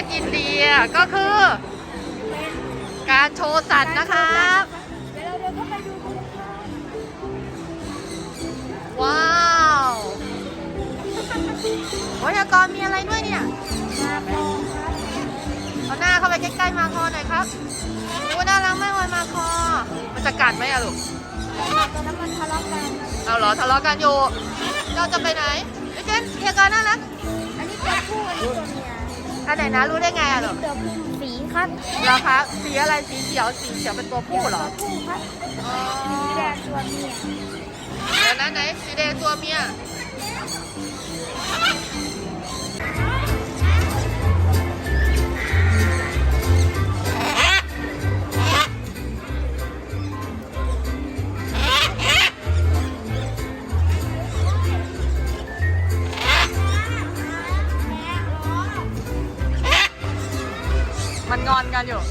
สอินเดียก็คือ การโชว์สัตว์นะครับเดี๋ยวเราเดินเข้าไปดูกันค่ะว้าวโอ้ยกรมีอะไรด้วยเนี่ยมาคอครับเอาหน้าเข้าไปใกล้ๆมาคอหน่อยครับดูน่ารักมากเลยมาคอ มันจะกัดไหมอะลูกตอนนั้นมันทะเลาะกันเอาเหรอทะเลาะกันอยู่เราจะไปไหนไอ้เจนเฮียกรน่ารักอันนี้ตัวผู้อันนี้ตัวเมีย อันไหนนะรู้ได้ไงอะลูกตัวผู้สีครับเหรอครับสีอะไรสีเขียวสีเขียวเป็นตัวผู้เหรอตัวผู้ครับอ๋อสีแดงตัวเมียเดี๋ยวนะไหนสีแดงตัวเมีย มันงอนกันอยู่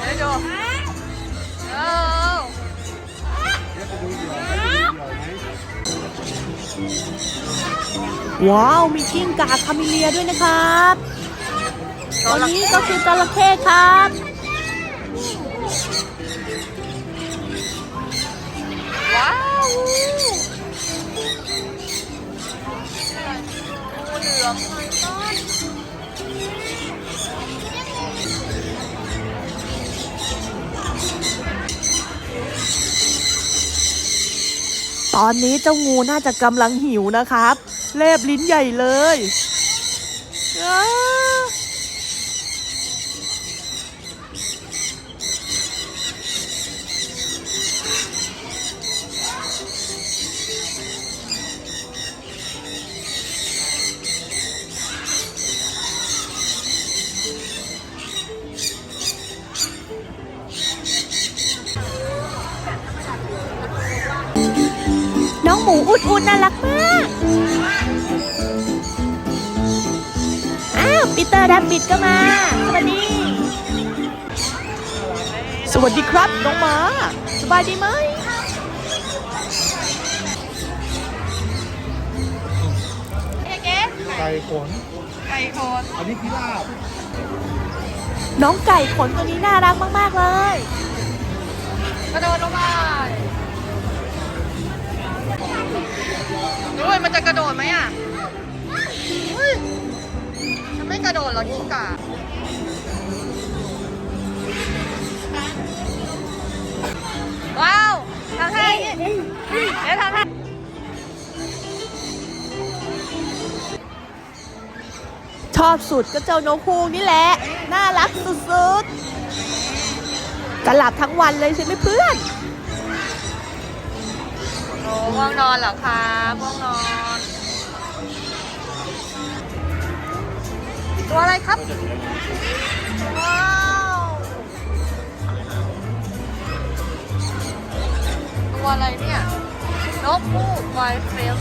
ให้ดูเออว้าว มีกิ้งก่าคาเมิเลียด้วยนะครับตัวนี้ก็คือจระเข้ครับ ตอนนี้เจ้างูน่าจะกำลังหิวนะครับเลบลิ้นใหญ่เลย อ้าน้องหมูอุดอุดน่ารักมาก อ้าวปีเตอร์แรบบิทก็มา สวัสดี สวัสดีครับน้องหมา สบายดีไหมเอ๊ะเก๊ไก่ขนไก่โคนอันนี้พิราบน้องไก่ขนตัวนี้น่ารักมาก ๆ เลย กระโดดลงมา ด้ยมันจะกระโดดไหมอะเฮ้ยมันไม่กระโดดหรอกิ้งก่าว้าวทำให้เดี๋ยวทำให้ชอบสุดก็เจ้านกฮูกนี่แหละ น่ารักสุดๆกหลับทั้งวันเลยใช่ไหมเพื่อน โอ้ง่วงนอนเหรอคะง่วงนอน ตัวอะไรครับ ว้าวตัวอะไรเนี่ยนกฮูกไวเฟลย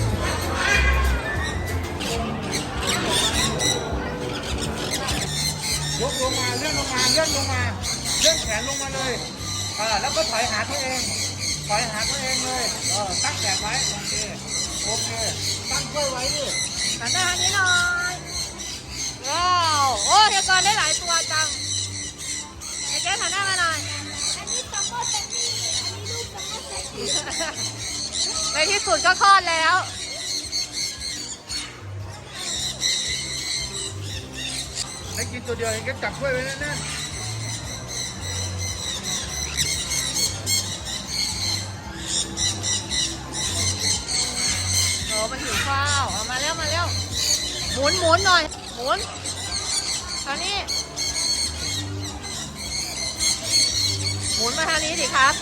กลงมาเลื่อนลงมาเลื่อนลงมาเลื่อนแขนลงมาเลยเออแล้วก็ถอยหาตัวเอง ถอยหาตัวเองเลยเออตั้งแขนไว้โอเคโอเคตั้งกล้วยไว้ดิหันหน้าทางนี้หน่อยว้าวโอ้เฮียกรได้หลายตัวจังเฮียเจ๊หันหน้ามาหน่อยอันนี้ซัมเมอร์เต็นนี่อันนี้ลูกซัมเมอร์เต็นนี่ในที่สุดก็คลอดแล้วให้กินตัวเดียวเองก็จับกล้วยไว้แน่นโหิวข้าวเอามาเร็วมาเร็วหมุนหมุนหน่อยหมุนทางนี้ หมุนมาทางนี้ดิครับ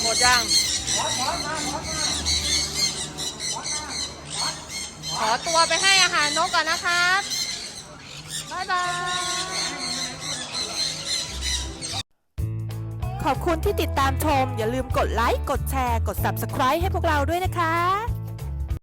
หมดยังขอตัวไปให้อาหารนกก่อนนะครับ บ๊ายบาย ขอบคุณที่ติดตามชม อย่าลืมกดไลค์ กดแชร์ กด Subscribe ให้พวกเราด้วยนะคะ